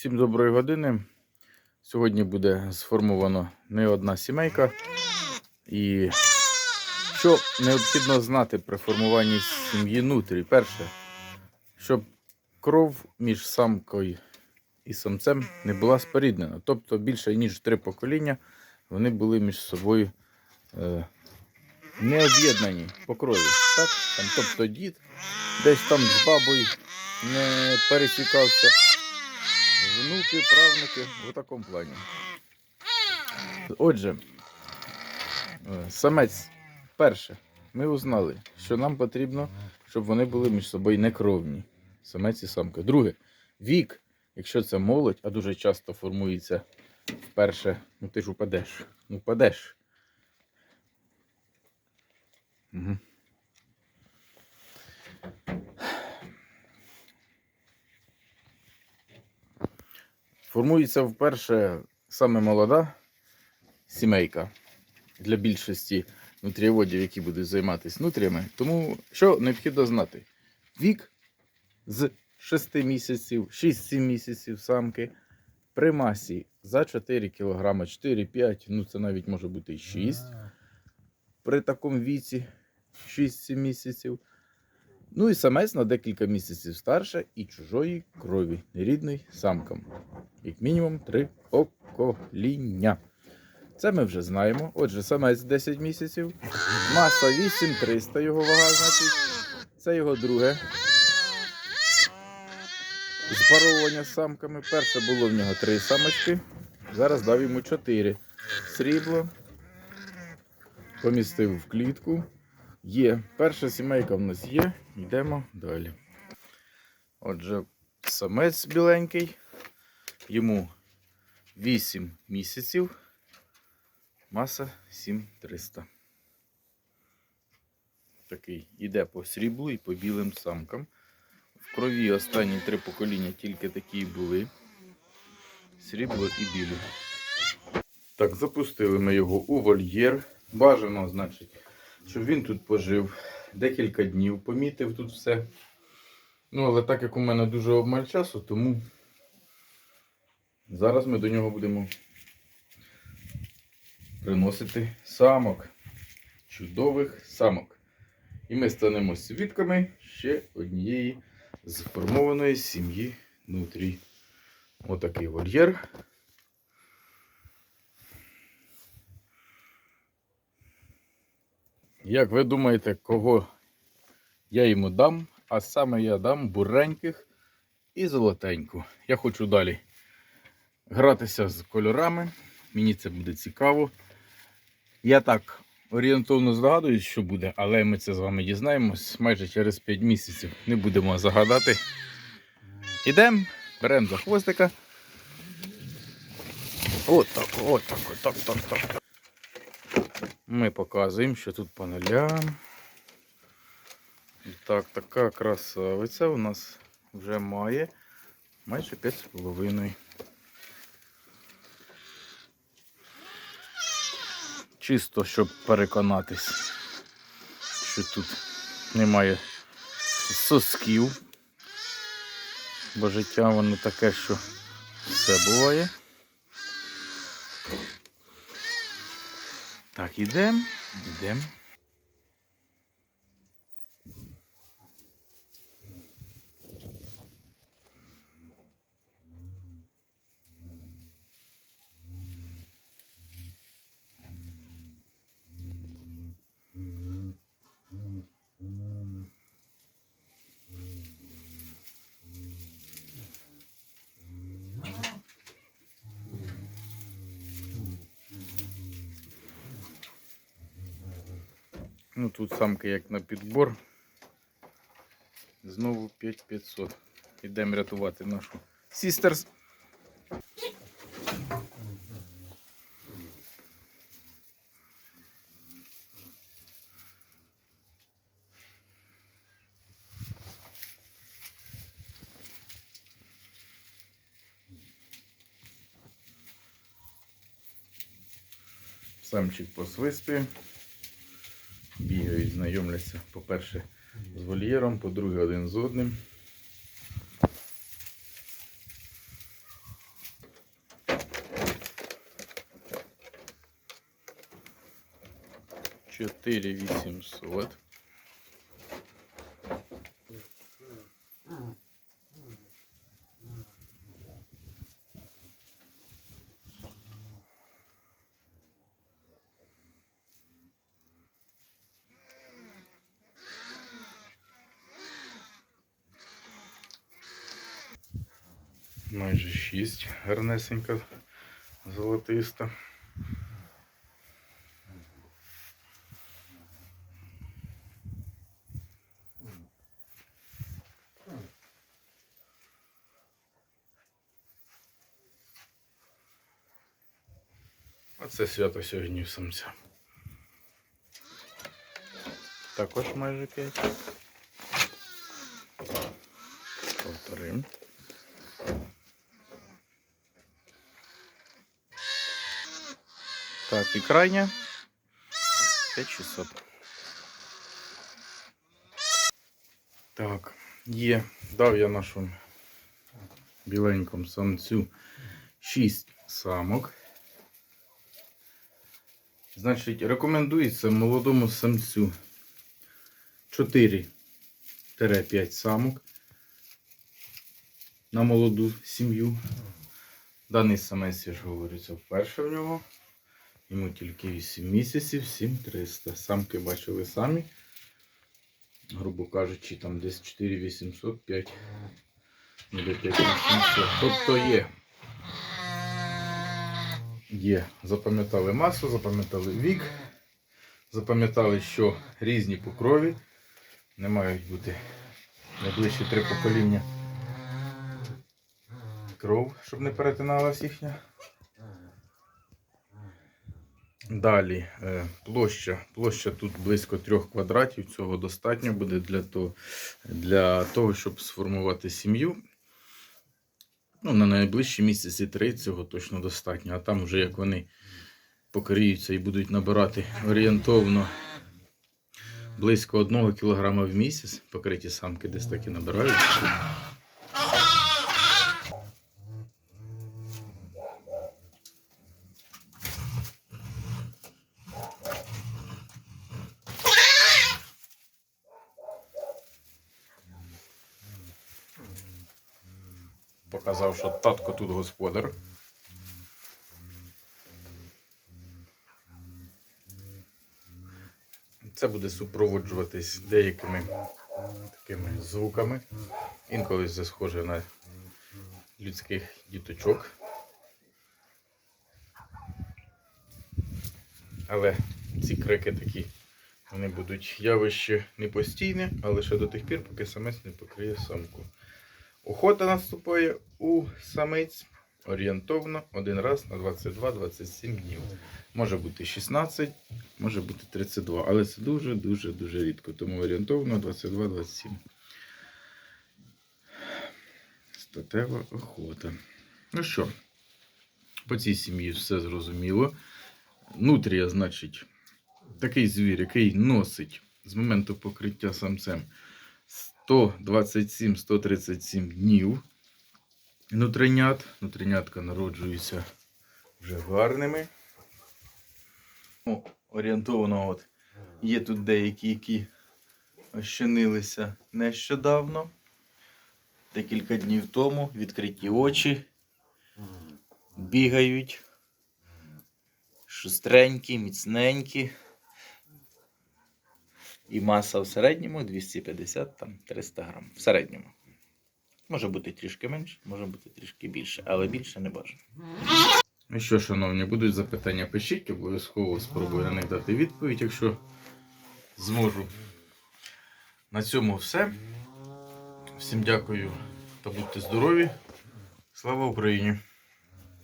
Всім доброї години. Сьогодні буде сформовано не одна сімейка. І що необхідно знати при формуванні сім'ї нутрі? Перше, щоб кров між самкою і самцем не була споріднена. Тобто більше ніж три покоління вони були між собою е, не об'єднані по крові. Так? Там, тобто дід десь там з бабою не пересікався. Внуки, правнуки в такому плані. Отже, е, самець перше, ми узнали, що нам потрібно, щоб вони були між собою некровні. Самець і самка. Друге, вік, якщо це молодь, а дуже часто формується вперше, ну ти ж упадеш. Ну впадеш. Угу. Формується вперше саме молода сімейка для більшості нутрієводів, які будуть займатися нутріями. Тому що необхідно знати? Вік з 6 місяців, 6-7 місяців самки при масі за 4 кг, 4-5, ну це навіть може бути і 6 при такому віці 6-7 місяців. Ну і самець на декілька місяців старше і чужої крові, нерідної самкам. Як мінімум три покоління. Це ми вже знаємо. Отже, самець 10 місяців. Маса 8300 його вага, значить. Це його друге. Збаровування з самками. Перше було в нього три самочки. Зараз дав йому 4. Срібло. Помістив в клітку. Є. Перша сімейка в нас є. Йдемо далі. Отже, самець біленький. Йому 8 місяців. Маса 7300. Такий іде по сріблу і по білим самкам. В крові останні три покоління тільки такі були. Срібло і білі. Так, запустили ми його у вольєр. Бажано, значить, щоб він тут пожив декілька днів, помітив тут все. Ну, але так як у мене дуже обмаль часу, тому зараз ми до нього будемо приносити самок. Чудових самок. І ми станемо свідками ще однієї зформованої сім'ї нутрій. Отакий вольєр. Як ви думаєте, кого я йому дам? А саме я дам буреньких і золотеньку. Я хочу далі гратися з кольорами. Мені це буде цікаво. Я так орієнтовно здогадуюсь, що буде, але ми це з вами дізнаємось майже через 5 місяців. Не будемо загадати. Ідемо, беремо за хвостика. От так, от так, от так, так, так. Ми показуємо, що тут по нулям. Так, така красавиця у нас вже має майже 5,5. Чисто, щоб переконатись, що тут немає сосків. Бо життя воно таке, що все буває. Так, ідемо, йдемо. Ну тут самки як на підбор. Знову 5500. Ідемо рятувати нашу Сістерс. Самчик посвистує і знайомляться, по-перше, з вольєром, по-друге, один з одним. Чотири вісімсот. Майже 6 гарнесенька золотиста. Оце свято сьогодні в самця. Також майже 5. Так, і крайня 5600. Так, є. Дав я нашому біленькому самцю 6 самок. Значить, рекомендується молодому самцю 4-5 самок на молоду сім'ю. Даний самець, я ж говорю, це вперше в нього. Йому тільки 8 місяців, 7300. Самки бачили самі. Грубо кажучи, там десь 4800, 5, ну, 5800. Тобто є. Є. Запам'ятали масу, запам'ятали вік. Запам'ятали, що різні по крові. Не мають бути найближчі три покоління. Кров, щоб не перетиналась їхня. Далі е, площа. Площа тут близько 3 квадратів. Цього достатньо буде для того, для того щоб сформувати сім'ю. Ну, на найближчі місяці 3 цього точно достатньо. А там вже як вони покриються і будуть набирати орієнтовно близько 1 кг в місяць. Покриті самки десь так і набирають. Показав, що татко тут господар. Це буде супроводжуватись деякими такими звуками. Інколи це схоже на людських діточок. Але ці крики такі, вони будуть явище не постійне, а лише до тих пір, поки самець не покриє самку. Охота наступає у самиць орієнтовно один раз на 22-27 днів. Може бути 16, може бути 32, але це дуже-дуже дуже рідко. Тому орієнтовно 22-27. Статева охота. Ну що, по цій сім'ї все зрозуміло. Нутрія, значить, такий звір, який носить з моменту покриття самцем 127-137 днів. Нутринят. Нутринятка народжуються вже гарними. О, орієнтовано от. Є тут деякі, які ощенилися нещодавно. Декілька днів тому відкриті очі. Бігають. Шустренькі, міцненькі. І маса в середньому 250-300 грам. В середньому. Може бути трішки менше, може бути трішки більше, але більше не бажано. Ну що, шановні, будуть запитання, пишіть, обов'язково спробую на них дати відповідь, якщо зможу. На цьому все. Всім дякую та будьте здорові. Слава Україні!